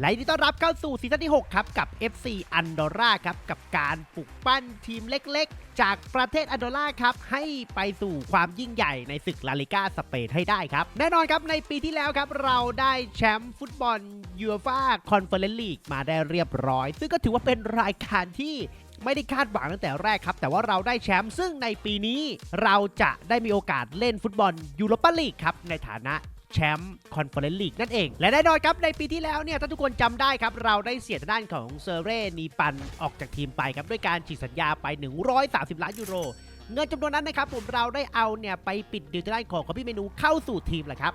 และยินดีต้อนรับเข้าสู่ซีซั่นที่ 6 ครับ กับ FC อันดอร่าครับ กับการปลุกปั้นทีมเล็กๆ จากประเทศอันดอร่าครับ ให้ไปสู่ความยิ่งใหญ่ในศึกลาลิกาสเปนให้ได้ครับ แน่นอนครับในปีที่แล้วครับ เราได้แชมป์ฟุตบอลยูฟ่าคอนเฟอเรนซ์ลีกมาได้เรียบร้อย ซึ่งก็ถือว่าเป็นรายการที่ไม่ได้คาดหวังตั้งแต่แรกครับ แต่ว่าเราได้แชมป์ซึ่งในปีนี้ เราจะได้มีโอกาสเล่นฟุตบอลยูโรปาลีกครับในฐานะ แชมป์คอนเฟอเรนซ์ลีกนั่นเอง และแน่นอนครับ ในปีที่แล้วเนี่ย ถ้าทุกคนจำได้ครับ เราได้เสียทางด้านของเซเร่นีปันออกจากทีมไปครับ ด้วยการฉีกสัญญาไป 130 ล้านยูโร เงินจำนวนนั้นนะครับผมเราได้เอาเนี่ยไปปิดดีลทางด้านของคอพี่เมนูเข้าสู่ทีมแหละครับ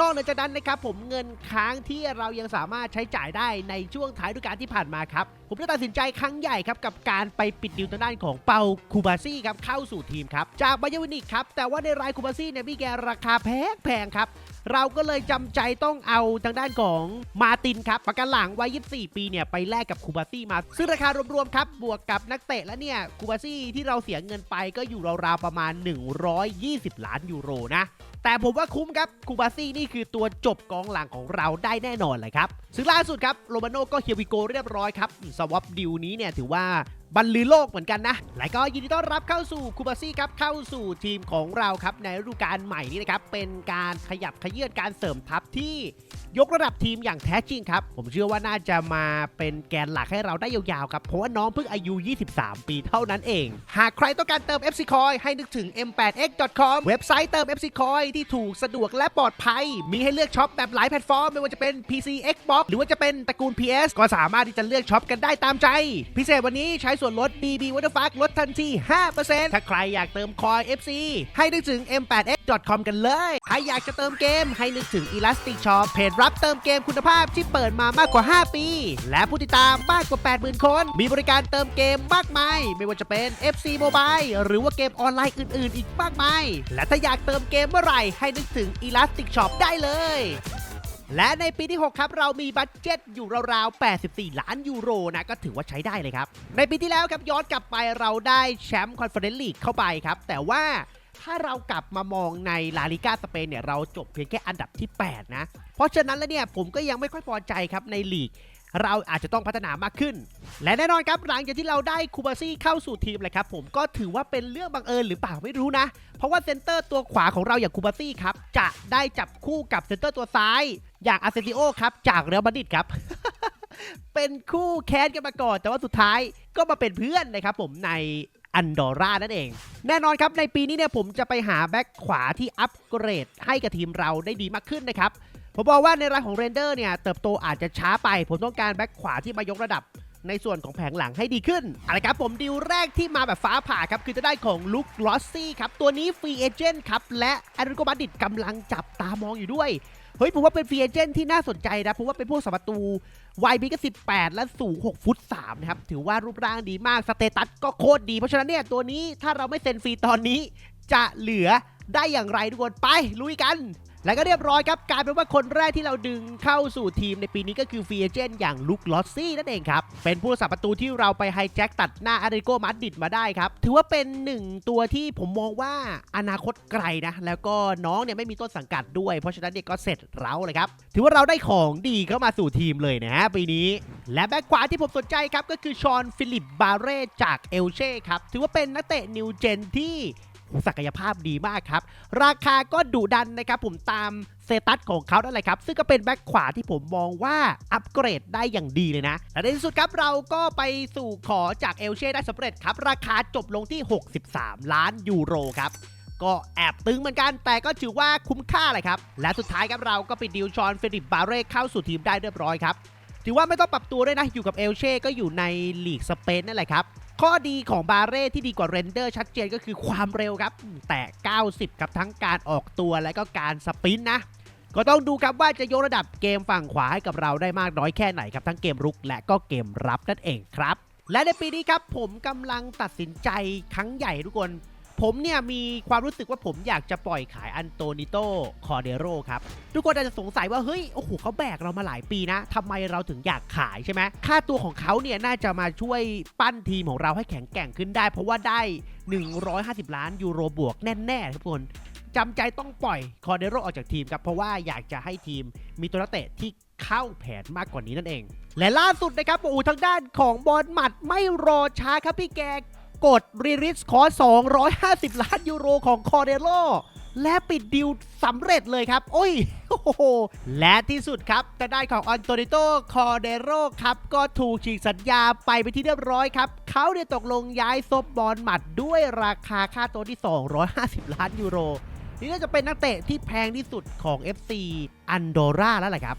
นอกเหนือจากนั้นนะครับผมเงินค้างที่เรายังสามารถใช้จ่ายได้ในช่วงท้ายฤดูกาลที่ผ่านมาครับ ผมได้ตัดสินใจครั้งใหญ่ครับกับการไปปิดดิวทางด้านของเปาคูบาซี่ครับเข้าสู่ทีมครับจากบาเยอร์วินิกครับแต่ว่าในรายคูบาซี่เนี่ยพี่แกราคาแพงแพงครับเราก็เลยจำใจต้องเอาทางด้านของมาตินครับประกันหลังวัย 24 ปีเนี่ยไปแลกกับคูบาซี่มา ซึ่งราคารวมๆครับบวกกับนักเตะแล้วเนี่ยคูบาซี่ที่เราเสียเงินไปก็อยู่ราวๆประมาณ 120 ล้านยูโรนะ แต่ผมว่าคุ้มครับคูบาซี่นี่คือตัวจบกองหลังของเราได้แน่นอนเลยครับซึ่งล่าสุดครับโรมาโน่ก็เฮียวิโกเรียบร้อยครับสวอปดิวนี้เนี่ยถือว่า บรรลือโลกเหมือนกันนะ และก็ยินดีต้อนรับเข้าสู่คูบาซี่ครับ เข้าสู่ทีมของเราครับ ในฤดูกาลใหม่นี้นะครับ เป็นการขยับขยื่นการเสริมทัพที่ยกระดับทีมอย่างแท้จริงครับ ผมเชื่อว่าน่าจะมาเป็นแกนหลักให้เราได้ยาวๆครับ เพราะว่าน้องเพิ่งอายุ 23 ปีเท่านั้นเอง หากใครต้องการเติม FC Coin ให้นึกถึง m8x.com เว็บไซต์เติม FC Coin ที่ถูกสะดวกและปลอดภัย มีให้เลือกช็อปแบบหลายแพลตฟอร์ม ไม่ว่าจะเป็น PC Xbox หรือว่าจะเป็นตระกูล PS ก็สามารถที่จะเลือกช็อปกันได้ตามใจ พิเศษวันนี้ใช้ส่วนลด BB w a t e r f a r ลดทันที 5%ถ้าใครอยากเติมคอย FC ให้นึกถึง m8x.com กันเลยใครอยากจะเติมเกมให้นึกถึง Elastic Shop เพจรับเติมเกมคุณภาพที่เปิดมามากกว่า 5 ปี และผู้ติดตามมากกว่า 80,000 คน มีบริการเติมเกมมากมาย ไม่ว่าจะเป็น FC Mobile หรือว่าเกมออนไลน์อื่น ๆ อีกมากมาย และถ้าอยากเติมเกมเมื่อไหร่ให้นึกถึง Elastic Shop ได้เลย และในปีที่ 6 ครับ เรามีบัตเจ็ตอยู่ราวๆ 84 ล้านยูโรนะก็ถือว่าใช้ได้เลยครับ ในปีที่แล้วครับย้อนกลับไปเราได้แชมป์คอนเฟอเรนซ์ลีกเข้าไปครับ แต่ว่าถ้าเรากลับมามองในลาลิก้าสเปนเนี่ยเราจบเพียงแค่อันดับที่ 8 นะ เพราะฉะนั้นแล้วเนี่ยผมก็ยังไม่ค่อยพอใจครับในลีก เราอาจจะต้องพัฒนามากขึ้น และแน่นอนครับหลังจากที่เราได้คูบาซี่เข้าสู่ทีมเลยครับผมก็ถือว่าเป็นเรื่องบังเอิญหรือเปล่าไม่รู้นะ เพราะว่าเซนเตอร์ตัวขวาของเราอย่างคูบาซี่ครับจะได้จับคู่กับเซนเตอร์ตัวซ้าย อย่างอาเซซิโอครับจากเรอัลมาดริดครับเป็นคู่แค้นกันมาก่อน แต่ว่าสุดท้ายก็มาเป็นเพื่อนนะครับผมในอันดอร่านั่นเอง แน่นอนครับในปีนี้เนี่ยผมจะไปหาแบ็คขวาที่อัปเกรดให้กับทีมเราได้ดีมากขึ้นนะครับ ผมบอกว่าในรายของเรนเดอร์เนี่ยเติบโตอาจจะช้าไป ผมต้องการแบ็คขวาที่มายกระดับในส่วนของแผงหลังให้ดีขึ้นอาละครับผมดีลแรกที่มาแบบฟ้าผ่าครับ คือจะได้ของลุคลอสซี่ครับ ตัวนี้ฟรีเอเจนต์ครับ และแอนริโกบัดดิตกำลังจับตามองอยู่ด้วย เฮ้ย ผมว่าเป็นฟรีเอเจนต์ที่น่าสนใจนะ เพราะว่าเป็นพวกสมประตูวัยพีก็ 18 และสูง 6 ฟุต 3 นะครับ ถือว่ารูปร่างดีมาก สเตตัสก็โคตรดี เพราะฉะนั้นเนี่ยตัวนี้ถ้าเราไม่เซ็นฟรีตอนนี้จะเหลือ ได้อย่างไรทุกคนไปลุยกันและก็เรียบร้อยครับกลายเป็นว่าคนแรกที่เราดึงเข้าสู่ทีมในปีนี้ก็คือฟีเจนอย่างลุคลอสซี่นั่นเองครับ เป็นผู้สับประตูที่เราไปไฮแจ็คตัดหน้าอาริโกมาดิดมาได้ครับ ถือว่าเป็นหนึ่งตัวที่ผมมองว่าอนาคตไกลนะ แล้วก็น้องเนี่ยไม่มีต้นสังกัดด้วย เพราะฉะนั้นเนี่ยก็เสร็จเราเลยครับ ถือว่าเราได้ของดีเข้ามาสู่ทีมเลยนะฮะปีนี้ และแบ็คขวาที่ผมสนใจครับก็คือชอนฟิลิปบาเร่จากเอลเช่ครับถือว่าเป็นนักเตะนิวเจนที่ ศักยภาพดีมากครับ ราคาก็ดุดันนะครับผมตามเซตัสของเขานั่นแหละครับ ซึ่งก็เป็นแบ็คขวาที่ผมมองว่าอัปเกรดได้อย่างดีเลยนะ และในที่สุดครับเราก็ไปสู่ขอจากเอลเช่ได้สำเร็จครับ ราคาจบลงที่ 63 ล้านยูโรครับก็แอบตึงเหมือนกัน แต่ก็ถือว่าคุ้มค่าเลยครับ และสุดท้ายครับเราก็ไปดิวชอนเฟริปบาเร่เข้าสู่ทีมได้เรียบร้อยครับ ถือว่าไม่ต้องปรับตัวด้วยนะ อยู่กับเอลเช่ก็อยู่ในลีกสเปนนั่นแหละครับ ข้อดีของบาเร่ที่ดีกว่าเรนเดอร์ชัดเจนก็คือความเร็วครับแต่ 90 ครับทั้งการออกตัวและก็การสปรินต์นะก็ต้องดูครับว่าจะยกระดับเกมฝั่งขวาให้กับเราได้มากน้อยแค่ไหนครับทั้งเกมรุกและก็เกมรับนั่นเองครับ และในปีนี้ครับผมกำลังตัดสินใจครั้งใหญ่ทุกคน ผมเนี่ยมีความรู้สึกว่าผมอยากจะปล่อยขายอันโตนิโตคอเดโรครับ ทุกคนอาจจะสงสัยว่า เฮ้ย โอ้โหเขาแบกเรามาหลายปีนะทำไมเราถึงอยากขายใช่ไหมค่าตัวของเขาเนี่ยน่าจะมาช่วยปั้นทีมของเราให้แข็งแกร่งขึ้นได้ เพราะว่าได้ 150 ล้านยูโรบวกแน่ๆทุกคนจำใจต้องปล่อยคอเดโรออกจากทีมครับ เพราะว่าอยากจะให้ทีมมีตัวนักเตะที่เข้าแผนมากกว่านี้นั่นเอง และล่าสุดนะครับโอ้โหทางด้านของบอลหมัดไม่รอช้าครับพี่แก กดรีริสคอร์250 ล้านยูโรของคอเดโลและปิดดิวสำเร็จเลยครับ โอ้ยโอ้โห และที่สุดครับทางด้านของอันโตนิโตคอเดโรครับ ก็ถูกฉีกสัญญาไปไปที่เรียบร้อยครับ เขาเนี่ยตกลงย้ายซบบอลหมัดด้วยราคาค่าตัวที่ 250 ล้านยูโร นี่น่าจะเป็นนักเตะที่แพงที่สุดของ FC อันโดราแล้วแหละครับ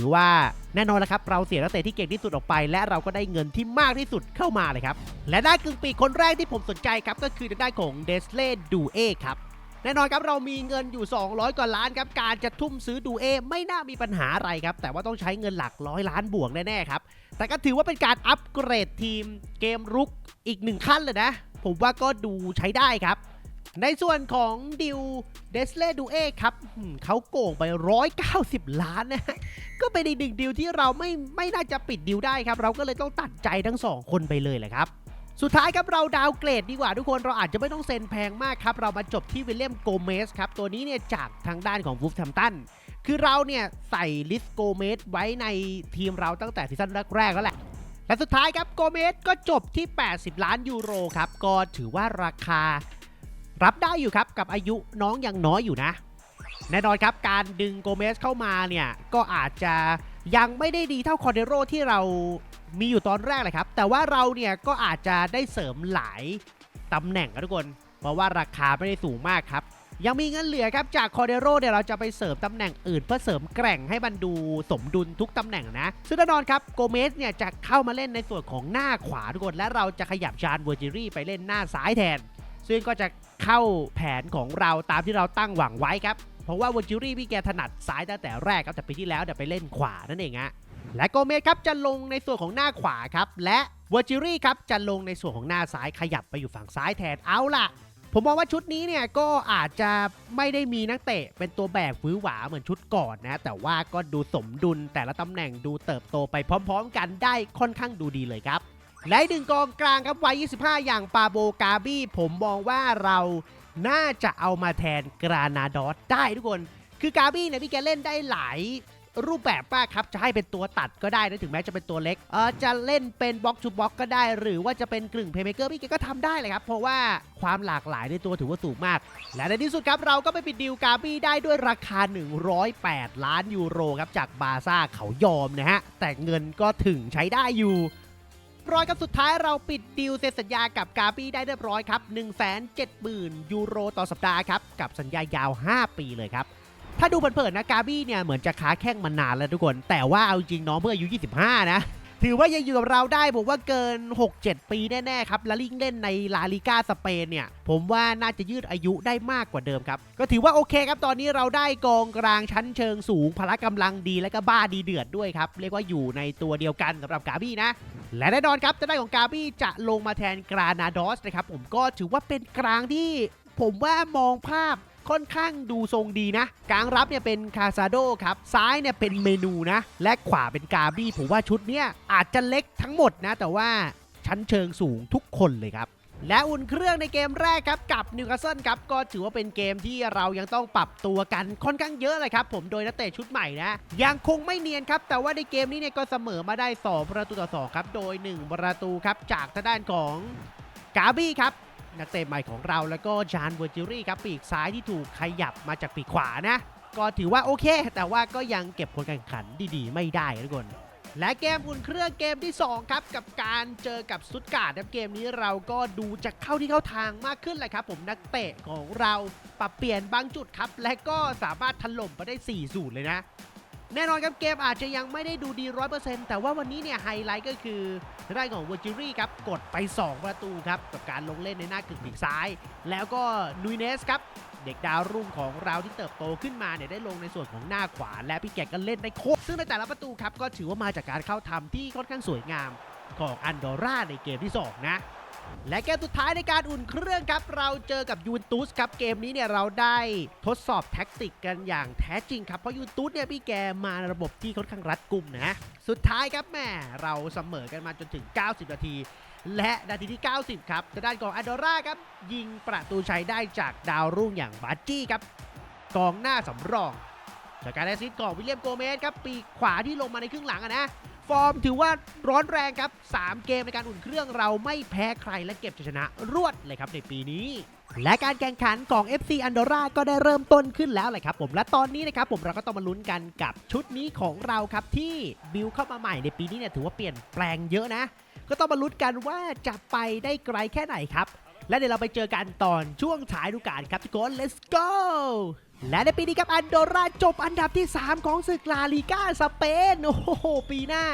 ถือว่าแน่นอนแล้วครับเราเสียนักเตะที่เก่งที่สุดออกไป และเราก็ได้เงินที่มากที่สุดเข้ามาเลยครับ และด้านกึ่งปีกคนแรกที่ผมสนใจครับก็คือด้านของเดสเลดูเอครับแน่นอนครับเรามีเงินอยู่ 200 กว่าล้านครับการจะทุ่มซื้อดูเอไม่น่ามีปัญหาอะไรครับ แต่ว่าต้องใช้เงินหลักร้อยล้านบวกแน่ๆครับแต่ก็ถือว่าเป็นการอัปเกรดทีมเกมรุกอีกหนึ่งขั้นเลยนะ ผมว่าก็ดูใช้ได้ครับ ในส่วนของดิวเดสเลดูเอครับเขาโกงไป 190 ล้านนะก็เป็นอีกหนึ่งดิวที่เราไม่ไม่น่าจะปิดดิวได้ครับ เราก็เลยต้องตัดใจทั้งสองคนไปเลยแหละครับ สุดท้ายครับเราดาวเกรดดีกว่าทุกคนเราอาจจะไม่ต้องเซ็นแพงมากครับ เรามาจบที่วิลเลียมโกเมสครับ ตัวนี้เนี่ยจากทางด้านของวูฟแ a มตันคือเราเนี่ยใส่ลิสโกเมสไว้ในทีมเราตั้งแต่ซีซั่นแรกๆแล้วแหละและสุดท้ายครับโกเมสก็จบที่ 80 ล้านยูโรครับก็ถือว่าราคา รับได้อยู่ครับกับอายุน้องยังน้อยอยู่นะ แน่นอนครับการดึงโกเมสเข้ามาเนี่ย ก็อาจจะยังไม่ได้ดีเท่าคอนเดโรที่เรามีอยู่ตอนแรกเลยครับ แต่ว่าเราเนี่ยก็อาจจะได้เสริมหลายตำแหน่งครับทุกคน เพราะว่าราคาไม่ได้สูงมากครับ ยังมีเงินเหลือครับจากคอเดโรเนี่ยเราจะไปเสริมตำแหน่งอื่น เพื่อเสริมแกร่งให้มันดูสมดุลทุกตำแหน่งนะ ซึ่งแน่นอนครับโกเมสเนี่ยจะเข้ามาเล่นในส่วนของหน้าขวาทุกคน และเราจะขยับชานเวอร์จิรี่ไปเล่นหน้าซ้ายแทน ซึ่งก็จะเข้าแผนของเราตามที่เราตั้งหวังไว้ครับ เพราะว่าวอร์จิรี่พี่แกถนัดซ้ายตั้งแต่แรกครับแต่ปีที่แล้วเดี๋ยวไปเล่นขวานั่นเองฮะและโกเมสครับจะลงในส่วนของหน้าขวาครับและวอร์จิรี่ครับจะลงในส่วนของหน้าซ้ายขยับไปอยู่ฝั่งซ้ายแทนเอาล่ะ ผมมองว่าชุดนี้เนี่ยก็อาจจะไม่ได้มีนักเตะเป็นตัวแบกฟื้อหวาเหมือนชุดก่อนนะ แต่ว่าก็ดูสมดุลแต่ละตำแหน่งดูเติบโตไปพร้อม ๆ กันได้ค่อนข้างดูดีเลยครับ และอีกหนึ่งกองกลางครับวัย 25 อย่างปาโบกาบี้ ผมมองว่าเราน่าจะเอามาแทนกรานาดอสได้ทุกคน คือกาบี้เนี่ยพี่แกเล่นได้หลายรูปแบบมาครับ จะให้เป็นตัวตัดก็ได้นะถึงแม้จะเป็นตัวเล็กเออจะเล่นเป็นบล็อกทูบล็อกก็ได้ หรือว่าจะเป็นกลึ่งเพย์เมเกอร์พี่แกก็ทำได้เลยครับ เพราะว่าความหลากหลายในตัวถือว่าสูงมาก และในที่สุดครับ เราก็ไปปิดดีลกาบี้ได้ด้วยราคา 108 ล้านยูโรครับจากบาซ่าเขายอมนะฮะแต่เงินก็ถึงใช้ได้อยู่ ร้อยกับสุดท้ายเราปิดดีลเซ็นสัญญากับกาบี้ได้เรียบร้อยครับ170,000 ยูโรต่อสัปดาห์ครับกับสัญญายาว 5 ปีเลยครับถ้าดูเผินๆนะกาบี้เนี่ยเหมือนจะค้าแข้งมานานแล้วทุกคน แต่ว่าเอาจริงน้องเมื่ออายุ 25 นะ ถือว่ายังอยู่กับเราได้ผมว่าเกิน 6-7 ปีแน่ๆครับแล้วลิงเล่นในลาลิก้าสเปนเนี่ย ผมว่าน่าจะยืดอายุได้มากกว่าเดิมครับ ก็ถือว่าโอเคครับ ตอนนี้เราได้กองกลางชั้นเชิงสูง พละกำลังดีและก็บ้าดีเดือดด้วยครับ เรียกว่าอยู่ในตัวเดียวกันสำหรับกาบี้นะ และแน่นอนครับจะได้ของกาบี้จะลงมาแทนกรานาดอสนะครับผมก็ถือว่าเป็นกลางที่ผมว่ามองภาพ ค่อนข้างดูทรงดีนะ กลางรับเนี่ยเป็นคาซาโดครับ ซ้ายเนี่ยเป็นเมนูนะ และขวาเป็นกาบี้ ผมว่าชุดเนี้ยอาจจะเล็กทั้งหมดนะ แต่ว่าชั้นเชิงสูงทุกคนเลยครับและอุ่นเครื่องในเกมแรกครับกับนิวคาสเซิลครับก็ถือว่าเป็นเกมที่เรายังต้องปรับตัวกันค่อนข้างเยอะเลยครับผมโดยนักเตะชุดใหม่นะ ยังคงไม่เนียนครับ แต่ว่าในเกมนี้เนี่ยก็เสมอมาได้ 2 ประตูต่อ 2 ครับ โดย 1 ประตูครับจากทางด้านของกาบี้ครับ นักเตะใหม่ของเราแล้วก็จานเวอร์จิรี่ครับปีกซ้ายที่ถูกขยับมาจากปีกขวานะ ก็ถือว่าโอเค แต่ว่าก็ยังเก็บผลการแข่งขันดีๆ ไม่ได้ทุกคนและเกมอุ่นเครื่องเกมที่ 2 ครับ กับการเจอกับสตุตการ์ดครับเกมนี้เราก็ดูจะเข้าที่เข้าทางมากขึ้นเลยครับ ผมนักเตะของเราปรับเปลี่ยนบางจุดครับ และก็สามารถถล่มไปได้4สูตรเลยนะ แน่นอนครับเกมอาจจะยังไม่ได้ดูดี 100%แต่ว่าวันนี้เนี่ยไฮไลท์ก็คือทางด้านของเวอร์จิรี่ครับกดไป 2 ประตูครับกับการลงเล่นในหน้ากึ่งปีกซ้าย แล้วก็นุยเนสครับเด็กดาวรุ่งของเราที่เติบโตขึ้นมาเนี่ยได้ลงในส่วนของหน้าขวา และพี่แกก็เล่นได้โคตรซึ่งในแต่ละประตูครับก็ถือว่ามาจากการเข้าทำที่ค่อนข้างสวยงามของอันดอร่าในเกมที่ 2 นะ และเกมสุดท้ายในการอุ่นเครื่องครับ เราเจอกับยูนตุสครับเกมนี้เนี่ยเราได้ทดสอบแท็กติกกันอย่างแท้จริงครับ เพราะยูนตุสเนี่ยพี่แกมาระบบที่ค่อนข้างรัดกุมนะ สุดท้ายครับแม่เราเสมอกันมาจนถึง 90 นาที และนาทีที่ 90 ครับทางด้านของอันดอร่าครับ ยิงประตูชัยได้จากดาวรุ่งอย่างบาจี้ครับกองหน้าสำรองจากการแอสซิสต์ของวิลเลียมโกเมสครับปีกขวาที่ลงมาในครึ่งหลังอะนะ ฟอร์มถือว่าร้อนแรงครับ 3 เกมในการอุ่นเครื่องเราไม่แพ้ใครและเก็บชัยชนะรวดเลยครับในปีนี้ และการแข่งขันของ FC Andorra ก็ได้เริ่มต้นขึ้นแล้วแหละครับผมและตอนนี้นะครับผมเราก็ต้องมาลุ้นกันกับชุดนี้ของเราครับที่บิวเข้ามาใหม่ในปีนี้เนี่ยถือว่าเปลี่ยนแปลงเยอะนะ ก็ต้องมาลุ้นกันว่าจะไปได้ไกลแค่ไหนครับ และเดี๋ยวเราไปเจอกันตอนช่วงท้ายดูกาลครับทุกคน let's go และในปีนี้ครับอันโดราจบอันดับที่ 3 ของศึกลาลีกาสเปน โอ้โห ปีหน้า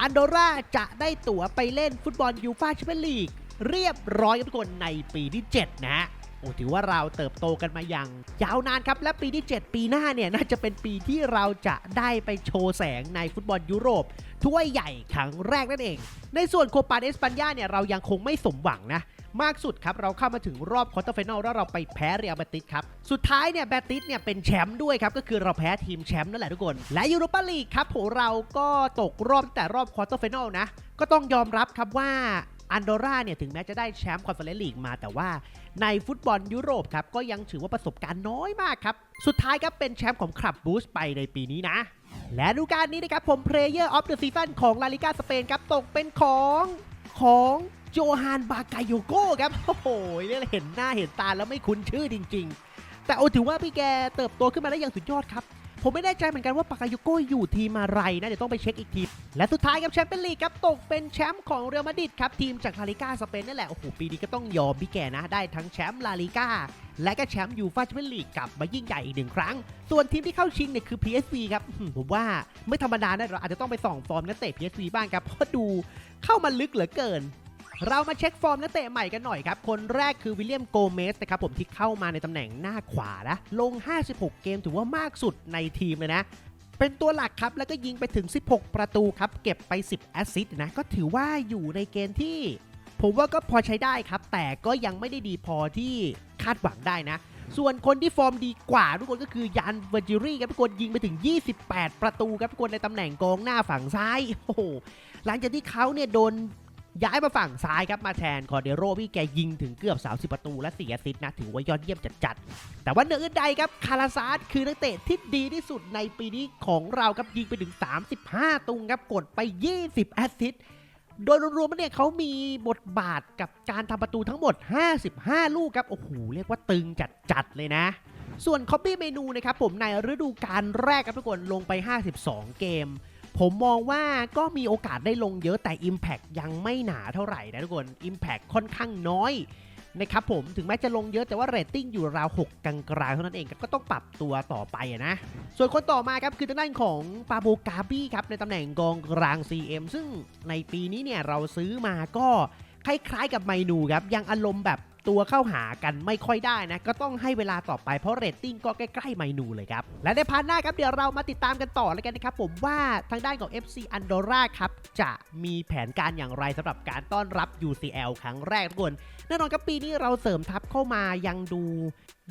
อันโดราจะได้ตั๋วไปเล่นฟุตบอลยูฟ่าแชมเปี้ยนลีก เรียบร้อยครับทุกคนในปีที่ 7นะฮะโอ้ถือว่าเราเติบโตกันมาอย่าง ยาวนานครับ และปีที่ 7 ปีหน้าเนี่ย น่าจะเป็นปีที่เราจะได้ไปโชว์แสงในฟุตบอลยุโรปถ้วยใหญ่ครั้งแรกนั่นเอง ในส่วนโคปาเอสปันยาเนี่ย เรายังคงไม่สมหวังนะ มากสุดครับ เราเข้ามาถึงรอบควอเตอร์ไฟนอลแล้วเราไปแพ้เรียลเบติสครับ สุดท้ายเนี่ยแบติสเนี่ยเป็นแชมป์ด้วยครับ ก็คือเราแพ้ทีมแชมป์นั่นแหละทุกคน และยูโรปาลีกครับผมเราก็ตกรอบตั้งแต่รอบควอเตอร์ไฟนอลนะ ก็ต้องยอมรับครับว่าอันโดราเนี่ยถึงแม้จะได้แชมป์คอนเฟอเรนซ์ลีกมาแต่ว่าในฟุตบอลยุโรปครับ ก็ยังถือว่าประสบการณ์น้อยมากครับ สุดท้ายครับเป็นแชมป์ของคลับบูสไปในปีนี้นะ และดูกาลนี้นะครับผม Player of the Season ของลาลิกาสเปนครับตกเป็นของของ โจฮานบากาโยโก้ครับโอ้โหเนี่ยเห็นหน้าเห็นตาแล้วไม่คุ้นชื่อจริง ๆ แต่โอ้ถือว่าพี่แกเติบโตขึ้นมาได้อย่างสุดยอดครับ ผมไม่แน่ใจเหมือนกันว่าปากาโยโก้อยู่ทีมอะไรนะ เดี๋ยวต้องไปเช็คอีกที และสุดท้ายครับแชมเปี้ยนลีกครับตกเป็นแชมป์ของเรอัลมาดริดครับทีมจากลาลิก้าสเปนนี่แหละโอ้โหปีนี้ก็ต้องยอมพี่แกนะได้ทั้งแชมป์ลาลิก้าและก็แชมป์ยูฟ่าแชมเปี้ยนลีกกลับมายิ่งใหญ่อีกหนึ่งครั้ง ส่วนทีมที่เข้าชิงเนี่ยคือ PSV ครับผมว่าไม่ธรรมดานะเราอาจจะต้องไปส่องฟอร์มนักเตะ PSV บ้างครับเพราะดูเข้ามาลึกเหลือเกิน เรามาเช็คฟอร์มนักเตะใหม่กันหน่อยครับ คนแรกคือวิลเลียมโกเมสนะครับผมที่เข้ามาในตำแหน่งหน้าขวานะลง 56 เกมถือว่ามากสุดในทีมเลยนะเป็นตัวหลักครับ แล้วก็ยิงไปถึง 16 ประตูครับ เก็บไป 10 แอสซิสต์นะ ก็ถือว่าอยู่ในเกณฑ์ที่ ผมว่าก็พอใช้ได้ครับ แต่ก็ยังไม่ได้ดีพอที่คาดหวังได้นะ ส่วนคนที่ฟอร์มดีกว่าทุกคนก็คือยันเวอร์จิรี่ครับทุกคนยิงไปถึง 28 ประตูครับทุกคนในตำแหน่งกองหน้าฝั่งซ้าย โอ้โห หลังจากที่เขาเนี่ยโดน ย้ายมาฝั่งซ้ายครับมาแทนคอเดโรพี่แกยิงถึงเกือบ 30 ประตูและ4แอสซิสต์นะ ถือว่ายอดเยี่ยมจัดๆ แต่ว่าเหนืออื่นใดครับคาราซาดคือนักเตะที่ดีที่สุดในปีนี้ของเราครับยิงไปถึง 35 ตุงครับกดไป 20 แอสซิสต์โดยรวมๆเนี่ยเขามีบทบาทกับการทำประตูทั้งหมด 55 ลูกครับ โอ้โห เรียกว่าตึงจัดๆ เลยนะ ส่วนคอปปี้เมนูนะครับผมในฤดูกาลแรกครับทุกคนลงไป 52 เกม ผมมองว่าก็มีโอกาสได้ลงเยอะแต่ Impact ยังไม่หนาเท่าไหร่นะทุกคน Impact ค่อนข้างน้อยนะครับผมถึงแม้จะลงเยอะแต่ว่าเรตติ้งอยู่ราว 6 กลางๆเท่านั้นเองก็ต้องปรับตัวต่อไปนะ ส่วนคนต่อมาครับคือทางด้านของปาโบกาบี้ครับในตำแหน่งกองกลาง CM ซึ่งในปีนี้เนี่ยเราซื้อมาก็คล้ายๆกับไมนูครับยังอารมณ์แบบ ตัวเข้าหากันไม่ค่อยได้นะ ก็ต้องให้เวลาต่อไปเพราะเรตติ้งก็ใกล้ๆไมนูเลยครับ และในพาร์ทหน้าครับเดี๋ยวเรามาติดตามกันต่อแล้วกันนะครับผมว่าทางด้านของ FC Andorra ครับจะมีแผนการอย่างไรสำหรับการต้อนรับ UCL ครั้งแรกทุกคนแน่นอนครับปีนี้เราเสริมทัพเข้ามายังดู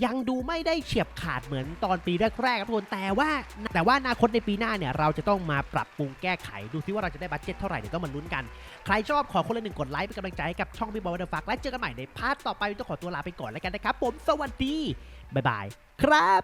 ยังดูไม่ได้เฉียบขาดเหมือนตอนปีแรกๆครับทุกคนแต่ว่าแต่ว่าอนาคตในปีหน้าเนี่ยเราจะต้องมาปรับปรุงแก้ไขดูซิว่าเราจะได้บัตเจ็ตเท่าไหร่เดี๋ยวต้องมาลุ้นกัน ใครชอบขอคนละหนึ่งกดไลค์เป็นกำลังใจให้กับช่องพี่บอลเดอร์ฟักและเจอกันใหม่ในพาร์ทต่อไปต้องขอตัวลาไปก่อนแล้วกันนะครับ ผมสวัสดี บ๊ายบาย ครับ